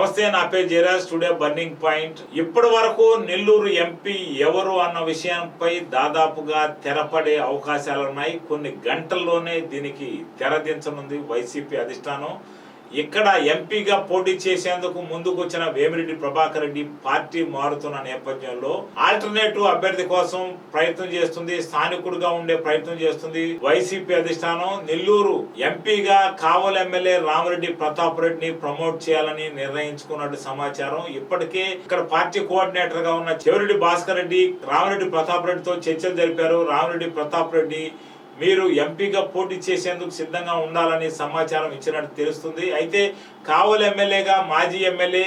నమస్తే నా పేరు జయరాజ్. స్టూడియో బర్నింగ్ పాయింట్ ఇప్పటి వరకు నెల్లూరు ఎంపీ ఎవరు అన్న విషయంపై దాదాపుగా తెరపడే అవకాశాలున్నాయి. కొన్ని గంటల్లోనే దీనికి తెరదించనుంది వైసీపీ అధిష్టానం. ఇక్కడ ఎంపీగా పోటీ చేసేందుకు ముందుకు వచ్చిన వేమిరెడ్డి ప్రభాకర్ రెడ్డి పార్టీ మారుతున్న నేపథ్యంలో ఆల్టర్నేటివ్ అభ్యర్థి కోసం ప్రయత్నం చేస్తుంది స్థానికుడుగా ఉండే ప్రయత్నం చేస్తుంది. వైసీపీ అధిష్టానం నెల్లూరు ఎంపీగా కావల్ ఎమ్మెల్యే రామరెడ్డి ప్రతాప్ రెడ్డిని ప్రమోట్ చేయాలని నిర్ణయించుకున్నట్టు సమాచారం. ఇప్పటికే ఇక్కడ పార్టీ కోఆర్డినేటర్గా ఉన్న చెవిరెడ్డి భాస్కర్ రెడ్డి రామరెడ్డి ప్రతాప్ రెడ్డితో చర్చలు జరిపారు. రామరెడ్డి ప్రతాప్ రెడ్డి మీరు ఎంపీగా పోటీ చేసేందుకు సిద్ధంగా ఉండాలని సమాచారం ఇచ్చినట్టు తెలుస్తుంది. అయితే కావలి ఎమ్మెల్యేగా మాజీ ఎమ్మెల్యే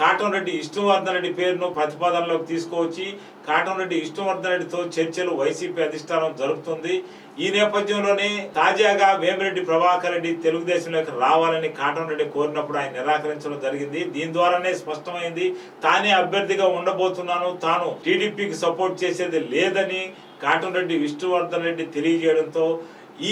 కాటంరెడ్డి ఇష్టవర్ధన్ రెడ్డి పేరును ప్రతిపాదనలోకి తీసుకువచ్చి కాటంరెడ్డి ఇష్టవర్ధన్ రెడ్డితో చర్చలు వైసీపీ అధిష్టానం జరుపుతుంది. ఈ నేపథ్యంలోనే తాజాగా వేమిరెడ్డి ప్రభాకర్ రెడ్డి తెలుగుదేశంలోకి రావాలని కాటంరెడ్డి కోరినప్పుడు ఆయన నిరాకరించడం జరిగింది. దీని ద్వారానే స్పష్టమైంది తానే అభ్యర్థిగా ఉండబోతున్నాను తాను టీడీపీకి సపోర్ట్ చేసేది లేదని కాటంరెడ్డి విష్ణువర్ధన్ రెడ్డి తెలియజేయడంతో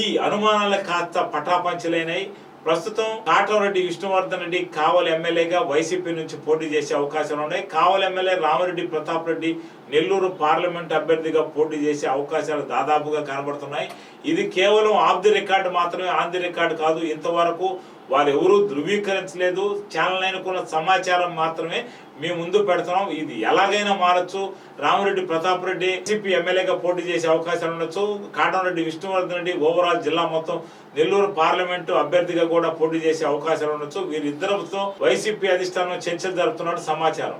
ఈ అనుమానాలు కాస్త పటాపంచలైనాయి. ప్రస్తుతం కాటంరెడ్డి విష్ణువర్ధన్ రెడ్డి కావలి ఎమ్మెల్యేగా వైసీపీ నుంచి పోటీ చేసే అవకాశాలు ఉన్నాయి. కావలి ఎమ్మెల్యే రామరెడ్డి ప్రతాప్ రెడ్డి నెల్లూరు పార్లమెంట్ అభ్యర్థిగా పోటీ చేసే అవకాశాలు దాదాపుగా కనబడుతున్నాయి. ఇది కేవలం ఆఫ్ ది రికార్డు మాత్రమే ఆన్ ది రికార్డు కాదు. ఇంతవరకు వారు ఎవరూ ధృవీకరించలేదు. ఛానల్ అయినకున్న సమాచారం మాత్రమే మేము ముందు పెడుతున్నాం. ఇది ఎలాగైనా మారచ్చు. రామరెడ్డి ప్రతాప్ రెడ్డి సిపి ఎమ్మెల్యేగా పోటీ చేసే అవకాశాలు ఉండొచ్చు. కాటంరెడ్డి విష్ణువర్ధన్ రెడ్డి ఓవరాల్ జిల్లా మొత్తం నెల్లూరు పార్లమెంటు అభ్యర్థిగా కూడా పోటీ చేసే అవకాశాలు ఉండొచ్చు. వీరిద్దరితో వైసీపీ అధిష్టానం చర్చలు జరుపుతున్నట్టు సమాచారం.